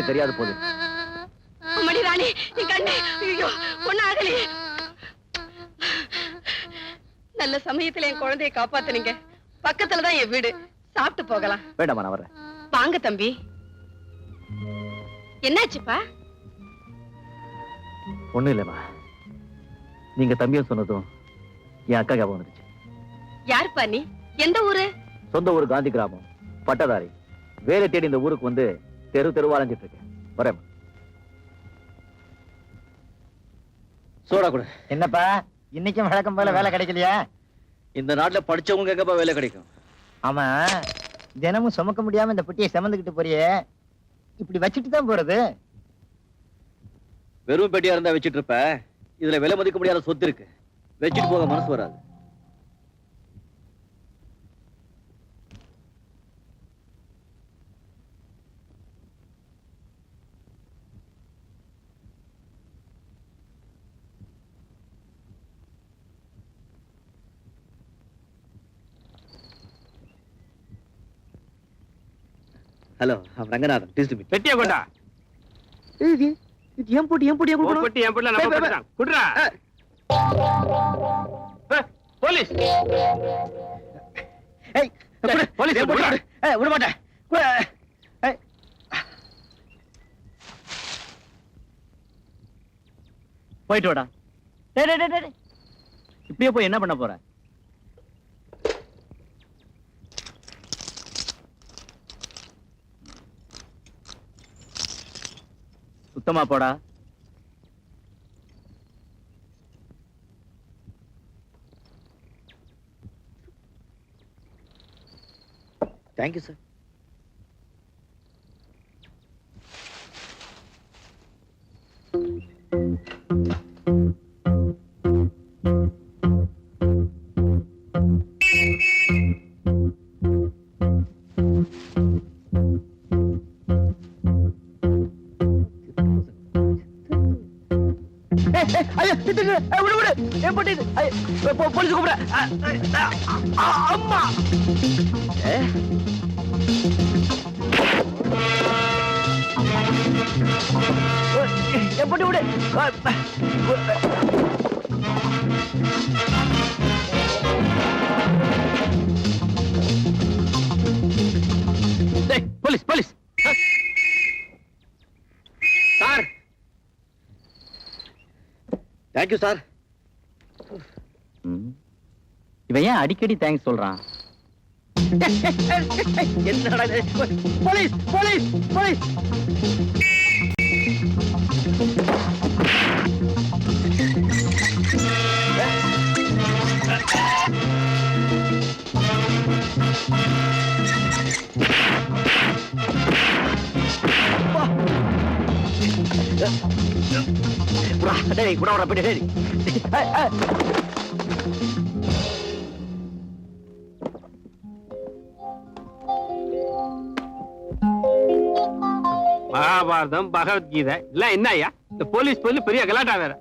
கண்ணே தெரியாது போகுது அம்மடி ராணி என் கண்ணு ஐயோ ஒண்ணு ஆகலையே நல்ல சமயத்துல என் குழந்தையை காப்பாத்துனீங்க. பக்கத்துலதான் என் வீடு. சாப்பிட்டு போகலாம். வேண்டாமா நான் வரேன் வாங்க தம்பி. என்னாச்சுப்பா? ஒண்ணும் இல்லைம்மா. நீங்க தம்பியும் சொன்னதும் என் அக்கா ஞாபகம் வந்துச்சு யாருப்பா நீ? எந்த ஊரு? சொந்த ஊர் காந்தி கிராமம். பட்டதாரி. வேலை தேடி இந்த ஊருக்கு வந்து தெரு தெருவா அலைஞ்சிட்டு இருக்கேன். வரேன். சோடா கூட. என்னப்பா? இன்னைக்கும் வழக்கம் போல வேலை கிடைக்கலையா? இந்த நாட்டுல படிச்சவங்க எங்கப்பா வேலை கிடைக்கும்? ஆமா. தினமும் சுமக்க முடியாம இந்த பெட்டியை சுமந்துக்கிட்டு போறியே. இப்படி வச்சுட்டு தான் போறது. வெறும் பெட்டியா இருந்தா வச்சிட்டு இருப்ப. இதுல விலை மதிக்க முடியாத சொத்து இருக்கு. வச்சுட்டு போக மனசு வராது ஹலோ ரங்கநாதன் டீஸ் மீ பெட்டிய கொண்டா இது இது ஏன் போட்டு ஏன் போட்டு ஏன் உன் போட்டு பெட்டி என் பிள்ளை நம்ம பே, பே, பெட்டி தான் குடுறா. ஏ, போலீஸ். ஏய் ஏய், போலீஸ் ஏய், போட்டு விடுடா. விடு. ஏய், விட மாட்டேன். விடு. ஏய். போயிட்டு வாடா. டேய், டேய், டேய், டேய். இப்படியே போய் என்ன பண்ண போற? சுத்தமா போடா. தேங்க்யூ சார் ஐயோ விடு விடு. என் பொட்டி போலீஸ் கூப்பிட அம்மா. ஏ? என் போட்டு விடு. தேங்க்யூ சார் இவன் ஏன் அடிக்கடி தேங்க்ஸ் சொல்றான்? என்னடா? Police police police. போயிட்டு, டேய். ஏய், ஏய். மகாபாரதம் பகவத்கீதை எல்லாம் என்ன ஐயா? இந்த போலீஸ் போலீஸ் பெரிய கலாட்டா வேற.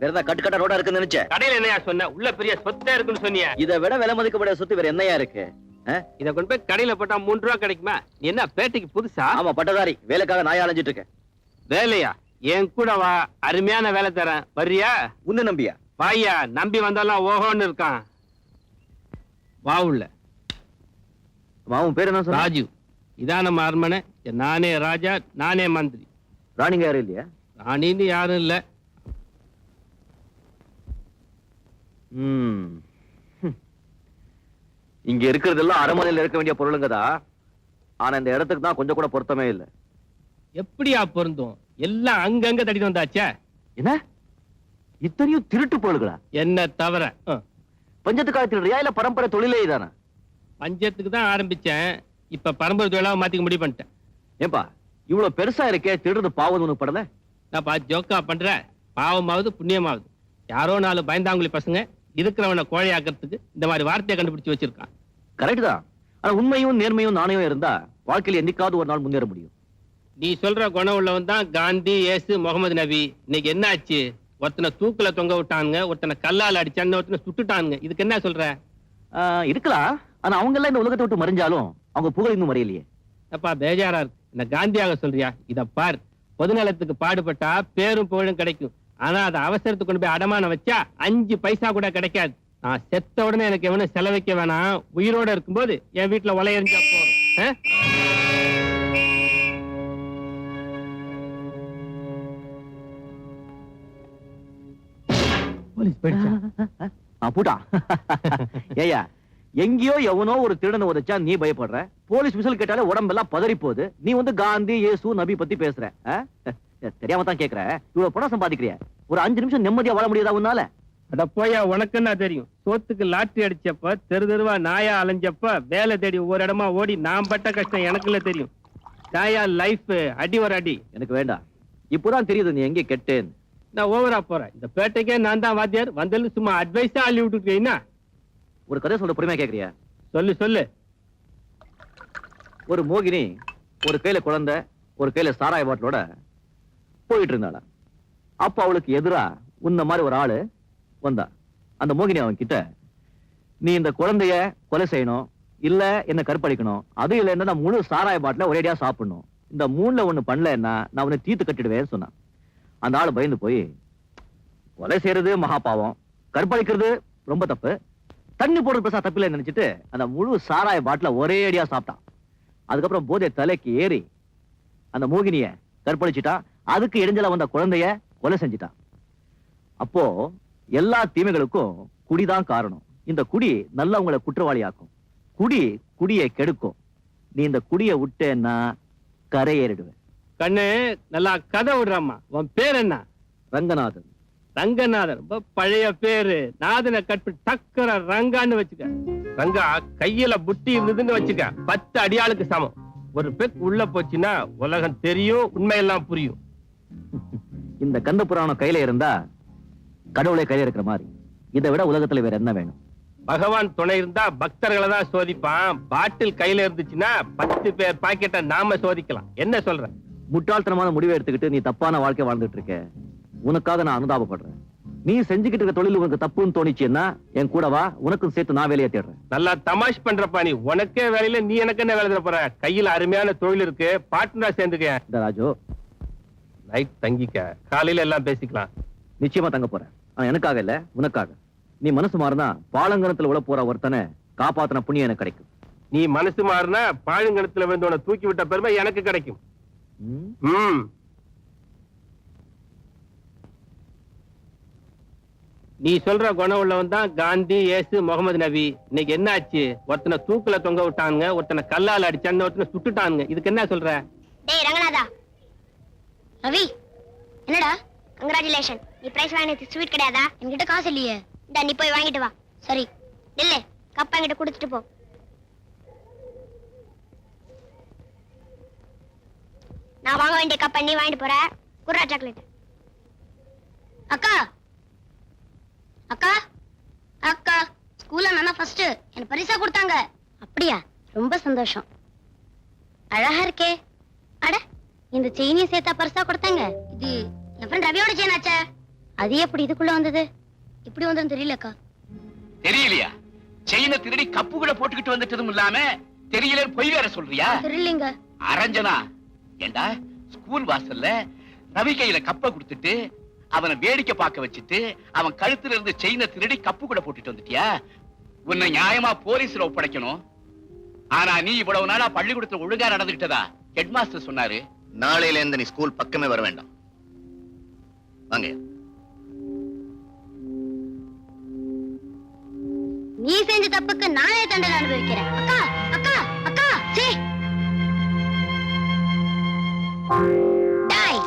வேற ஏதாவது கட்டு கட்ட ரோடா இருக்குன்னு நினைச்சேன். கடையில என்னையா சொன்ன? உள்ள பெரிய சொத்தே இருக்குன்னு சொன்னியா. இதை விட விலை மதிக்கப்பட சொத்து வேற என்னையா இருக்கு? இத கொண்டு போய் கடையில போட்டா மூணு ரூபா கிடைக்குமா? என்ன பேட்டைக்கு புதுசா? ஆமா பட்டதாரி. வேலைக்காக நாயா அலைஞ்சிட்டு இருக்கேன் வேலையா? என் கூட வா அருமையான வேலை தரேன். வர்றியா? உன்ன நம்பியா? வாயா நம்பி வந்தாலும் ஓஹோன்னு இருக்கான். வா உள்ள. அவன் பேர் என்ன சொன்ன? ராஜு. இதான் நம்ம அரண்மனை. நானே ராஜா நானே மந்திரி. ராணிங்க யாரும் இல்லையா? ராணின்னு யாரும் இல்ல. ம். ஹம். இங்க இருக்கிறதெல்லாம் அரண்மனையில இருக்க வேண்டிய பொருளுங்கதா. ஆனா இந்த இடத்துக்கு தான் கொஞ்சம் கூட பொருத்தமே இல்ல. எப்படியா பொருந்தும்? எல்லாம் அங்கங்க தட்டிட்டு வந்தாச்சே. என்ன? இத்தனையும் திருட்டு பொருள்களா என்ன தவிர. பஞ்சத்து காலத்தில் இல்ல பரம்பரை தொழிலே இதானா? பஞ்சத்துக்கு தான் ஆரம்பிச்சேன். இப்ப பரம்பரை தொழிலாக மாத்திக்க முடிவு பண்ணிட்டேன். ஏன்பா இவ்வளவு பெருசா இருக்கே திருடுறது பாவம் உனக்கு படல? நான் பா ஜோக்கா பண்ற. பாவமாவது புண்ணியமாவது. யாரோ நாலு பயந்தாங்குழி பசங்க இருக்கிறவனை கோழையாக்கிறதுக்கு இந்த மாதிரி வார்த்தையை கண்டுபிடிச்சு வச்சிருக்கான். கரெக்ட் தான். ஆனா உண்மையும் நேர்மையும் நாணயம் இருந்தா வாழ்க்கையில என்னைக்காவது ஒரு நாள் முன்னேற முடியும். நீ சொல்ற குணம் உள்ளவன் தான் காந்தி இயேசு முகமது நபி. இன்னைக்கு என்ன ஆச்சு ஒருத்தனை தூக்குல தொங்க விட்டானுங்க ஒருத்தனை கல்லால் அடிச்சாங்க ஒருத்தனை சுட்டுட்டானுங்க இதுக்கு என்ன சொல்ற? இருக்கலாம். ஆனா அவங்க எல்லாம் இந்த உலகத்தை விட்டு மறைஞ்சாலும் அவங்க புகழ் இன்னும் மறையலையே. அப்பா பேஜாரா இருக்கு. என்ன காந்தியாக சொல்றியா? இத பார். பொதுநலத்துக்கு பாடுபட்டா பேரும் புகழும் கிடைக்கும். ஆனா அதை அவசரத்துக்கு கொண்டு போய் அடமானம் வச்சா அஞ்சு பைசா கூட கிடைக்காது. நான் செத்த உடனே எனக்கு எவனும் செலவைக்க வேணாம். உயிரோட இருக்கும்போது என் வீட்டுல உலையறிஞ்சா போதும். போலீஸ் போயிடுச்சா. ஆ, பூட்டா. ஏயா எங்கேயோ எவனோ ஒரு திருடனை உதைச்சா நீ பயப்படுற? போலீஸ் விசில் கேட்டாலே உடம்பெல்லாம் பதறி போகுது நீ வந்து காந்தி இயேசு நபி பத்தி பேசுற? தெரியாம தான் கேக்குற. இவ்வளவு பணம் சம்பாதிக்கிறிய? ஒரு அஞ்சு நிமிஷம் நிம்மதியா வாழ முடியாதா உன்னால? அட போயா உனக்குன்னா தெரியும்? சோத்துக்கு லாட்டரி அடிச்சப்ப தெரு தெருவா நாயா அலைஞ்சப்ப வேலை தேடி ஒவ்வொரு இடமா ஓடி நான் பட்ட கஷ்டம் எனக்குள்ள தெரியும். நாயா லைஃப் அடி ஒரு அடி. எனக்கு வேண்டாம். இப்போதான் தெரியுது நீ எங்க கெட்டேன்னு. நான் ஓவரா போறேன். இந்த பேட்டைக்கே நான் தான் வாத்தியார். வந்தது சும்மா அட்வைஸா அள்ளி விட்டுருக்கீங்கன்னா ஒரு கதை சொல்ற பொறுமையா கேக்குறியா? சொல்லு சொல்லு. ஒரு மோகினி ஒரு கையில குழந்தை ஒரு கையில சாராய பாட்டிலோட போயிட்டு இருந்தாளா? அப்ப அவளுக்கு எதிரா உன்ன மாதிரி ஒரு ஆளு வந்தா. அந்த மோகினி அவன் கிட்ட நீ இந்த குழந்தைய கொலை செய்யணும் இல்ல என்ன கற்பழிக்கணும் அது இல்லைன்னா நான் முழு சாராய பாட்டில ஒரேடியா சாப்பிடணும். இந்த மூணுல ஒண்ணு பண்ணலன்னா நான் உன்னை தீத்து கட்டிடுவேன்னு சொன்னான். அந்த ஆளு பயந்து போய் கொலை செய்யறது மகா பாவம் கற்பழிக்கிறது ரொம்ப தப்பு. தண்ணி போடுறது பெருசா தப்பில்லைன்னு நினைச்சிட்டு அந்த முழு சாராய பாட்டில ஒரே அடியா சாப்பிட்டான். அதுக்கப்புறம் போதை தலைக்கு ஏறி அந்த மோகினிய கற்பழிச்சிட்டான் அதுக்கு இடைஞ்சல வந்த குழந்தைய கொலை செஞ்சிட்டான். அப்போ எல்லா தீமைகளுக்கும் குடிதான் காரணம். இந்த குடி நல்லவங்களை குற்றவாளியாக்கும். குடி குடியை கெடுக்கும். நீ இந்த குடியை விட்டேன்னா கரையேறிடுவேன் கண்ணு நல்லா கதை விடுறாம்மா. உன் பேர் என்ன ரங்கநாதன். ரங்கநாதன். ரொம்ப பழைய பேரு. நாதனை கட்டு டக்கர ரங்கான்னு வச்சுக்க. ரங்கா கையில புட்டி இருந்ததுன்னு வச்சுக்க. பத்து அடியாளுக்கு சமம். ஒரு பெக் உள்ள போச்சுன்னா உலகம் தெரியும் உண்மையெல்லாம் புரியும். இந்த கந்த புராணம் கையில இருந்தா கடவுளே கையில இருக்கிற மாதிரி. இதை விட உலகத்துல வேற என்ன வேணும்? பகவான் துணை இருந்தா பக்தர்களை தான் சோதிப்பான். பாட்டில் கையில இருந்துச்சுன்னா பத்து பேர் பாக்கெட்டை நாம சோதிக்கலாம். என்ன சொல்ற? முட்டாள்தனமான முடிவை எடுத்துக்கிட்டு நீ தப்பான வாழ்க்கை வாழ்ந்துட்டு இருக்க உனக்காக நான் அனுதாபப்படுறேன். நீ செஞ்சுக்கிட்டு இருக்க தொழில் உனக்கு தப்புன்னு தோணிச்சுன்னா என் கூட வா உனக்கும் சேர்த்து நான் வேலையை தேடுறேன். நல்லா தமாஷ் பண்றப்பா நீ. உனக்கே வேலையில நீ எனக்கு என்ன வேலை போற? கையில அருமையான தொழில் இருக்கு பார்ட்னரா சேர்ந்துக்க. இந்த ராஜு. நைட் தங்கிக்க. காலையில எல்லாம் பேசிக்கலாம். நிச்சயமா தங்க போறேன். ஆனா எனக்காக இல்ல உனக்காக. நீ மனசு மாறினா பாலங்கணத்துல உள்ள போற ஒருத்தனை காப்பாத்தின புண்ணியம் எனக்கு கிடைக்கும். நீ மனசு மாறினா பாழுங்கணத்துல விழுந்தவனை தூக்கி விட்ட பெருமை எனக்கு கிடைக்கும். நீ சொல்ற குணம் உள்ளவன் தான் காந்தி இயேசு முகமது நபி. இன்னைக்கு என்ன ஆச்சு ஒருத்தனை தூக்குல தொங்க விட்டானுங்க ஒருத்தனை கல்லால அடிச்சாங்க ஒருத்தனை சுட்டுட்டானுங்க. இதுக்கு என்ன சொல்ற? டேய் ரங்கநாதா. ரவி என்னடா? கங்க்ராச்சுலேஷன் நீ பிரைஸ் வாங்கினது ஸ்வீட் கிடையாதா? என்கிட்ட காசு இல்லையே. இந்தா நீ போய் வாங்கிட்டு வா. சரி நில்லு. கப்பா என்கிட்ட கொடுத்துட்டு போ. நான் வாங்க வேண்டிய கப்பை நீ வாங்கிட்டு போற. குர்ரா சாக்லேட் அக்கா. அக்கா. அக்கா ஸ்கூல்ல நான் ஃபர்ஸ்ட் எனக்கு பரிசா கொடுத்தாங்க. அப்படியா? ரொம்ப சந்தோஷம். அழகா இருக்கே. அட இந்த செயினிய சேர்த்தா பரிசா கொடுத்தாங்க. இது என் ஃப்ரெண்ட் ரவியோட செயின் ஆச்சே. அது எப்படி இதுக்குள்ள வந்தது? இப்படி வந்ததுன்னு தெரியலக்கா தெரியலையா? செயினை திருடி கப்புக்குள்ள போட்டுக்கிட்டு வந்துட்டதும் இல்லாம தெரியல பொய் வேற சொல்றியா? தெரியலங்க. அரஞ்சனா ஏண்டா? ஸ்கூல் வாசல்ல ரவி கையில கப்பை கொடுத்துட்டு அவனை வேடிக்கை பார்க்க வச்சுட்டு அவன் கழுத்துல இருந்து செயினை திருடி கப்புக்குள்ள போட்டுட்டு வந்துட்டியா? உன்னை நியாயமா போலீஸ்ல ஒப்படைக்கணும். ஆனா நீ இவ்வளவு நாளா பள்ளிக்கூடத்துல ஒழுங்கா நடந்துகிட்டதா? ஹெட் மாஸ்டர் சொன்னாரு. நாளையில இருந்து நீ ஸ்கூல் பக்கமே வர வேண்டாம். வாங்க. நீ செஞ்ச தப்புக்கு நானே தண்டனை அனுபவிக்கிறேன். அக்கா டாய்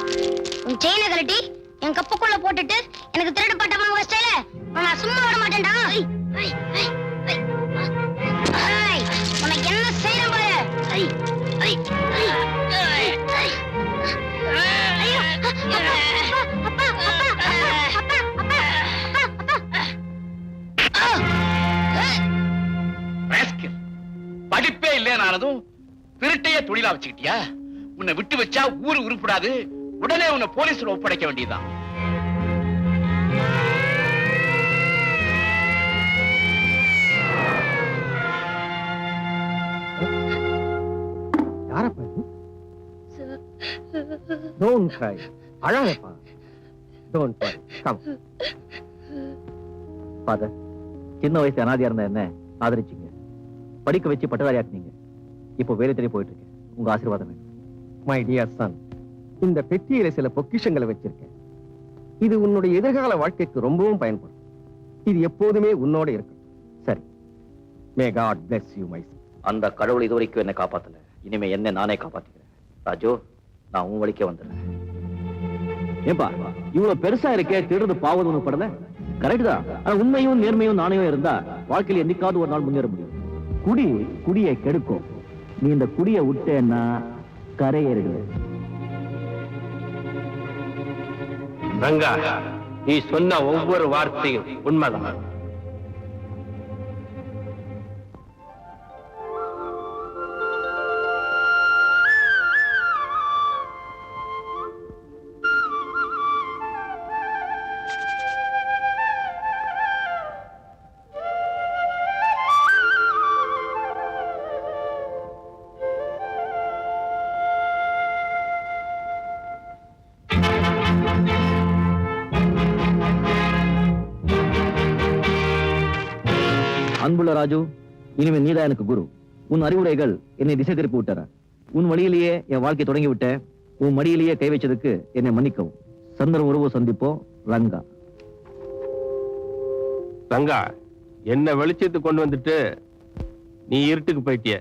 உன் செயினை கழட்டி என் கப்புக்குள்ள போட்டுட்டு எனக்கு திருடு பட்டமா உங்க நான் சும்மா விட மாட்டேன்டா. உனக்கு என்ன செய்யணும் பாரு. படிப்பே இல்லைன்னு ஆனதும் திருட்டைய தொழிலா வச்சுக்கிட்டியா? உன்னை விட்டு வச்சா ஊரு உருப்படாது. உடனே உன்னை போலீஸ்ல ஒப்படைக்க வேண்டியதுதான். டோன்ட் க்ரை அழாதப்பா. டோன்ட் வரி கம் ஃபாதர் சின்ன வயசு அனாதையா இருந்த என்ன? ஆதரிச்சீங்க. படிக்க வச்சு பட்டதாரியாக்குனீங்க இப்போ வேலை தேடி போயிட்டு இருக்கேன். உங்க ஆசீர்வாதம் வேணும். மை டியர் சன் இந்த பெட்டியில சில பொக்கிஷங்களை வச்சிருக்கேன். இது உன்னுடைய எதிர்கால வாழ்க்கைக்கு ரொம்பவும் பயன்படும். இது எப்போதுமே உன்னோட இருக்கும். சரி. May God bless you my அந்த கடவுள் இதுவரைக்கும் என்ன காப்பாத்தல. இனிமே என்ன நானே காப்பாத்திக்கிறேன். ராஜு நான் உன் வழிக்கே வந்துடுறேன். ஏப்பா இவ்வளவு பெருசா இருக்கே திருடு பாவது உனக்கு படல கரெக்ட் தான். ஆனா உண்மையும் நேர்மையும் நாணயம் இருந்தா வாழ்க்கையில என்னைக்காவது ஒரு நாள் முன்னேற முடியும். குடி குடியை கெடுக்கும். நீ இந்த குடியை விட்டேன்னா கரையேறிடுவேன் ரங்கா நீ சொன்ன ஒவ்வொரு வார்த்தையும் உண்மைதான். அன்புள்ள ராஜு இனிமே நீதான் எனக்கு குரு. உன் அறிவுரைகள் என்னை திசை திருப்பி விட்டற உன் வழியிலேயே என் வாழ்க்கை தொடங்கி விட்டேன் உன் மடியிலேயே கை வச்சதுக்கு என்னை மன்னிக்கவும். சந்திரம் உறவு சந்திப்போம் ரங்கா. ரங்கா என்ன வெளிச்சத்துக்கு கொண்டு வந்துட்டு நீ இருட்டுக்கு போயிட்டிய.